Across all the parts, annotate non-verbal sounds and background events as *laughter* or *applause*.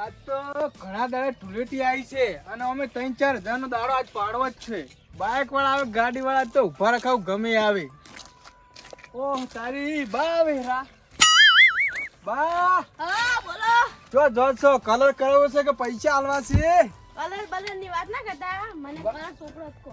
આજ તો ઘણા દાડે ધૂળેટી આવી છે અને અમે ત્રણ ચાર હજાર નો દાડો આજ પાડવો જ છે. બાઇક વાળા આવે ગાડી વાળા તો ઊભા રખાવ ગમે આવે. ઓહ તારી બા વેરા બા. હા બોલો. જો જો છો કલર કરાવવો છે કે પૈસા આલવા છે? કલર બલરની વાત ના કરતા મને કલર છોકરો જ કહો.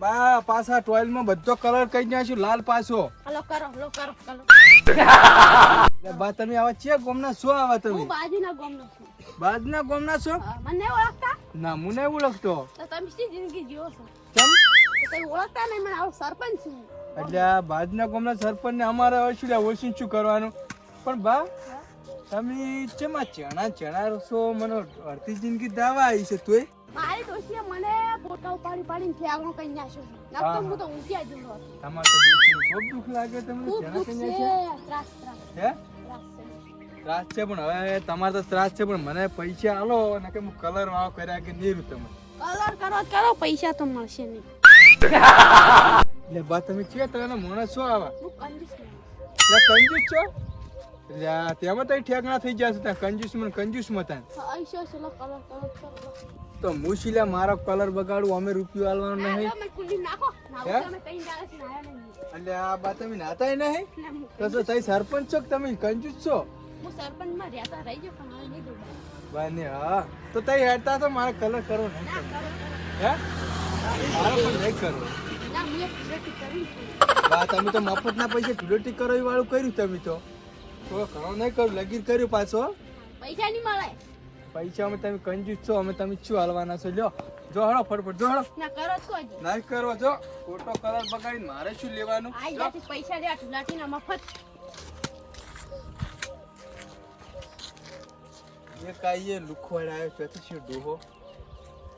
બા પાછા ટોયલમાં બધો કલર કઈ નાખ્યો લાલ પાછો. હલો કરો હલો કરો એટલે *laughs* બા તમે આવા છે ગોમના શું આવા હું તમે બાજુના ગામનો છું. બાજના ગોમના છો? મને ઓળખતા? ના હું નહીં ઓળખતો. તો તમે શી જિંદગી જીવો છો? તમે ઓળખતા નહીં મને આવો સરપંચ છું. એટલે આ બાજના ગામના સરપંચ ને અમારે શું ઓછું શું કરવાનું? પણ બા તમે ચેમાં ચણા ચણા છો? મને અડધી જિંદગી દાવા આવી છે તોય. મારી ડોશીએ મને ફોટા ઉપાડી પાડીને કઈ ના છે. હા, નકર હું હા. તો જ હતો. તમારે તો ખૂબ દુઃખ લાગે તમને કઈ છે? છે ત્રાસ ત્રાસ. હે? ત્રાસ છે પણ હવે તમારે તો ત્રાસ છે પણ મને પૈસા આલો અને કે હું કલર વાળો કર્યા કે નીરું તમે કલર કરો કરો પૈસા તો મળશે નહીં. એટલે બા તમે છે તને એના મોણા શું આવા? હું કંજૂસ નહીં કંજૂસ છો? એટલે તેમાં તો ઠેકણા થઈ જશે ત્યાં કંજૂસ મને કંજૂસ મતા આઈશો છે લો કલર કલર કરો. તો મુશીલા મારો કલર બગાડું અમે રૂપિયો આલવાનો નહીં. નહીં. એટલે આ બા તમે નાતાય નહીં? તો તઈ સરપંચ છો કે તમે કંજૂસ છો? હું સરપંચમાં રહેતા રહી ગયો પણ હવે નહીં દઉં બાને હા. તો તઈ હેડતા તો મારે કલર કરો ને હે? મારે પણ નહીં કરો ના હું એક કરી બા તમે તો મફતના પૈસે કરો એ વાળું કર્યું તમે તો. તો નહીં કરું લગીર કર્યું પાછો. પૈસા નહીં મળે. પૈસા અમે તમે કંજૂસ છો અમે તમે શું હાલવાના છો? લ્યો જો હળો ફટફટ જો હળો. ના કરો જ કરો જો. ખોટો કલર બગાડીને મારે શું લેવાનું? પૈસા લે ઢુલાટીના મફત. એ કાંઈ એ લુખવાડ આવ્યો શું ડોહો?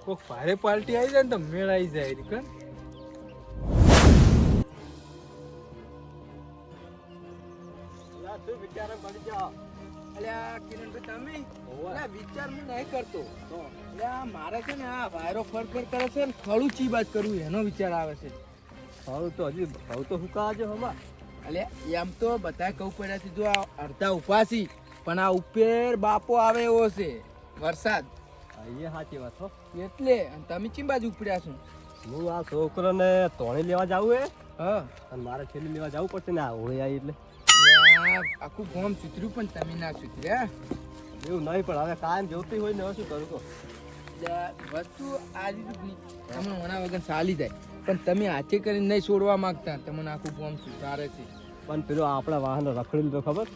કોક ભારે પાર્ટી આવી જાય ને તો મેળ આવી જાય રી કણ અલ્યા કિરણભાઈ તમે? વિચાર હું નહીં કરતો. અલ્યા મારે છે ને આ વાયરો ફરફર કરે છે ને ખડું ચી બાજ કરવું એનો વિચાર આવે છે. હવે તો હજી ભાવ તો હુકા છે હમા અલ્યા એમ તો બધા કહું પડ્યા છે જો આ અડધા ઉપાસી પણ આ ઉપર બાપો આવે એવો છે. વરસાદ. એ સાચી વાત હો. એટલે અને તમે ચીમ બાજુ ઉપડ્યા છો? હું આ છોકરાને તોણી લેવા જાવું હે. હા. અને મારે છેલ્લી લેવા જવું પડશે ને આ હોળી આવી એટલે. આખું ફોર્મ સુધર્યું પણ તમે ના સુધર્યા એવું નહીં પણ હવે કાયમ જોતી હોય ને હવે શું કરું અલ્યા, વસ્તુ આ રીતની. તમને મના વગર ચાલી જાય. પણ તમે હાથે કરીને નહીં છોડવા માંગતા. તમને આખું ફોર્મ સુધારે છે. પણ પેલો આપણા વાહન રખડેલું તો ખબર?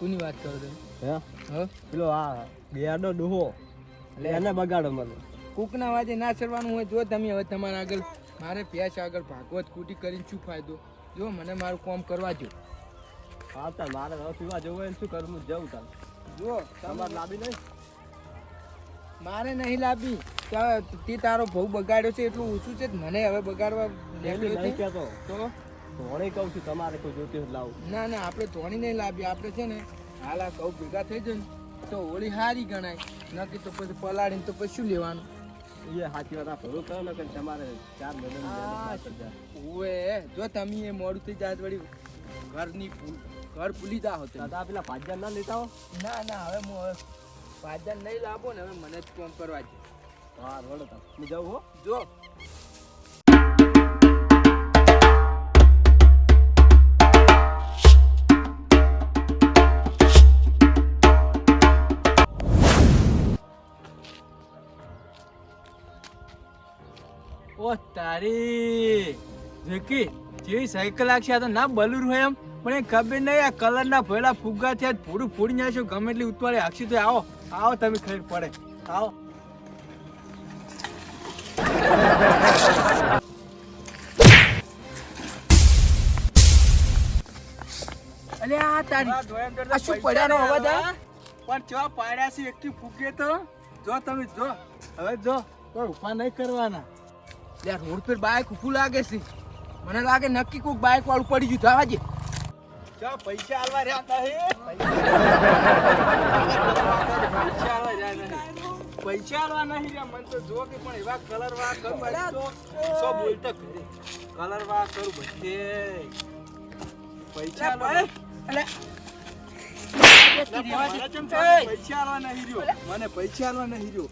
કોની વાત કરો તમે? હે? હા? પેલો આ ગેરનો ડોહો. એટલે એને બગાડો મને. કૂકના વાજે ના ચડવાનું હોય જો તમે હવે તમારા આગળ મારે પ્યાસ આગળ ભાગવત કૂટી કરીને શું ફાયદો? જો મને મારું કામ કરવા જો હા તાર મારે હવે પીવા જવું હોય શું કરું જવું તાર. જો તમારે લાવી નહીં? મારે નહીં લાવી તા- તારો ભાવ બગાડ્યો છે એટલું ઓછું છે મને હવે બગાડવા તો? ધોણી કહું છું તમારે કોઈ જોતી લાવું. ના ના આપણે ધોણી નહીં લાવીએ આપણે છે ને હાલ આ કહું ભેગા થઈ જાય ને તો હોળી હારી ગણાય. નક્કી તો પછી પલાળીને તો પછી શું લેવાનું? એ સાચી વાત આ ભરું કરો ને કે તમારે ચાર મહિના ઓએ જો. તમે એ મોડું થઈ જાય વળી ઘરની ઘર ભૂલી જાઓ તો દાદા પેલા ભાજ્યા ના લેતા હો. ના ના હવે હું હવે નહીં લાવો ને હવે મને જ કોમ કરવા છે. હા રોડો તાર જાઉં હો. જો. ઓ તારી. વિકી જેવી સાયકલ આખી આ તો ના બલુર હોય એમ. પણ એ ખબર નહીં આ કલરના ભરેલા ફુગ્ગા થયા પૂરું ફૂડી નાખ્યો ગમે એટલી ઉતવાળી આખી તો આવો આવો તમે ખરી પડે. આવો. અલે આ તારી આ શું પડ્યાનો અવાજ આ? પણ જો પાડ્યા છે એકથી ફૂગે તો. જો તમે જો. હવે જો કોઈ ઊભા નહીં કરવાના. લે રોડ પર બાઇક ઉભું લાગે છે. મને લાગે નક્કી કોઈક બાઇક વાળું પડી ગયું. થવા જે પૈસા આલવા રહ્યા પૈસા આલવા નહીં. રહ્યા. મને તો જો કે પણ એવા કલર વા કરું તો સો બોલતો ઘરે કલર વા કરું બધે. પૈસા પૈસા આલવા નહીં રહ્યો. મને પૈસા આલવા નહીં રહ્યો.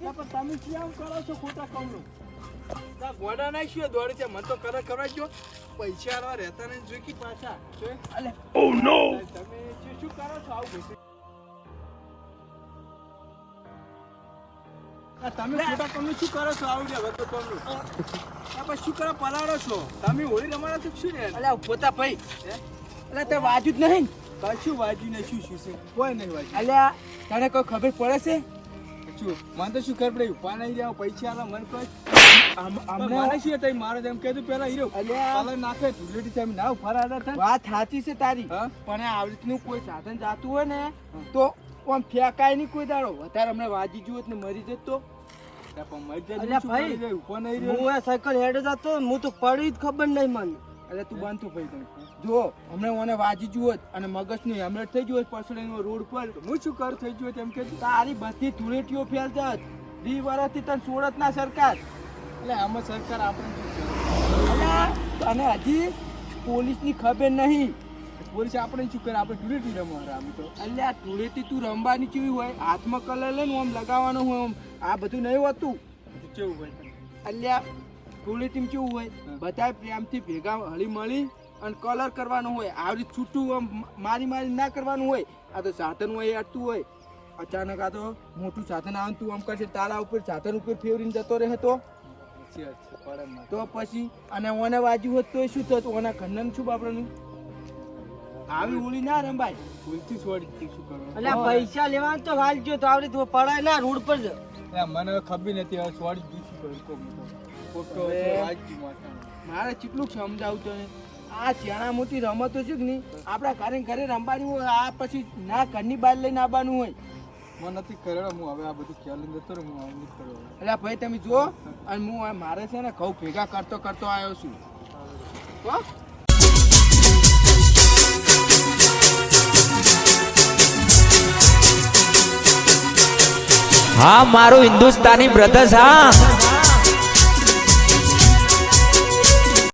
પણ તમે ક્યાં કરો છો ખોટા કામનું? તા ગોડા ના શું દોડે મને તો કરે કરવા જો પૈસા આલવા રહેતા નહીં જોઈ કે પાછા. જોઈ? તમે શું કરો છો આવું આ તમે ખોટા કામનું શું કરો છો આવું જે વગર કામનું? આ પછી શું કરો પલાળો છો? તમે હોળી રમાડો છો શું રે અલ્યા પોતા ભાઈ? અલ્યા તે વાજુ જ નહીં કશું વાજ્યું નહીં શું શું છે? કોઈ નહીં વાજ્યું. અલ્યા તને કોઈ ખબર પડે છે? શું? મને તો શું ખબર પડી? ઉપાડ નહીં જાવ પૈસા આલો મને કોઈ ના વાત સાચી છે તારી. પણ રીતનું કોઈ સાધન જાતું હોય ને તો આમ ફેંકાય નહીં કોઈ દાડો. વધારે હમણાં વાજી જુઓ ને મરી જતો સાયકલ હેડ જતો હું તો પડી જ ખબર નહીં મને. એટલે તું બનતું ભાઈ તમે જો હમણાં મને વાજી જુઓ અને મગજનું હેમલેટ થઈ ગયું પછડીનો રોડ પર હું શું કર થઈ ગયો તેમ કે તારી બધી ધૂળેટીઓ ફેલ જત. વી વર્ષથી તને છોડત ના સરકાર. એટલે આમાં સરકાર આપણે અને હજી પોલીસની ખબર નહીં. પોલીસ આપણે શું કરે? આપણે ધૂળેટી રમવા તો. અલ્યા ધૂળેટી તું રમવાની કેવી હોય? હાથમાં કલર લઈને આમ લગાવવાનો હોય આમ આ બધું નહીં હોતું. કેવું હોય? અલ્યા ધૂળેટીમાં કેવું હોય. બધા પ્રેમથી ભેગા હળી મળી અને કલર કરવાનો હોય. આવી છૂટું આમ મારી મારી ના કરવાનું હોય. આ તો સાધન હોય અટતું હોય. અચાનક આ તો મોટું સાધન આવે ને તું આમ કરશે તારા ઉપર સાધન ઉપર ફેરવીને જતો રહે તો? સાચી વાત છે, પડે તો પછી અને ઓને વાજ્યું હોત તો શું થતું? ઓના ખંડન શું બાપડાનું? આવી ઓલી ના રંબાય ભૂલથી છોડી શું કરવાનું? અલ્યા પૈસા લેવાનું તો વાલજો તો આવડી પડાય ના રોડ પર જ. મને ખબર નથી હવે છોડી દીધી, કરું? તો. મારે કેટલું સમજાવું તને? આ ચેણા મોટી રમતો છે કે નહીં? આપણા ઘરે ઘરે રમવાની હોય આ પછી ના ઘરની બહાર લઈને આવવાનું હોય. મને નથી કરેલો હું હવે આ બધું ખ્યાલ લઈને જતો હું હવે નથી. એટલે ભાઈ તમે જુઓ અને હું મારે છે ને ઘઉં ભેગા કરતો કરતો આવ્યો છું હો? હા મારું હિન્દુસ્તાની બ્રધર્સ હા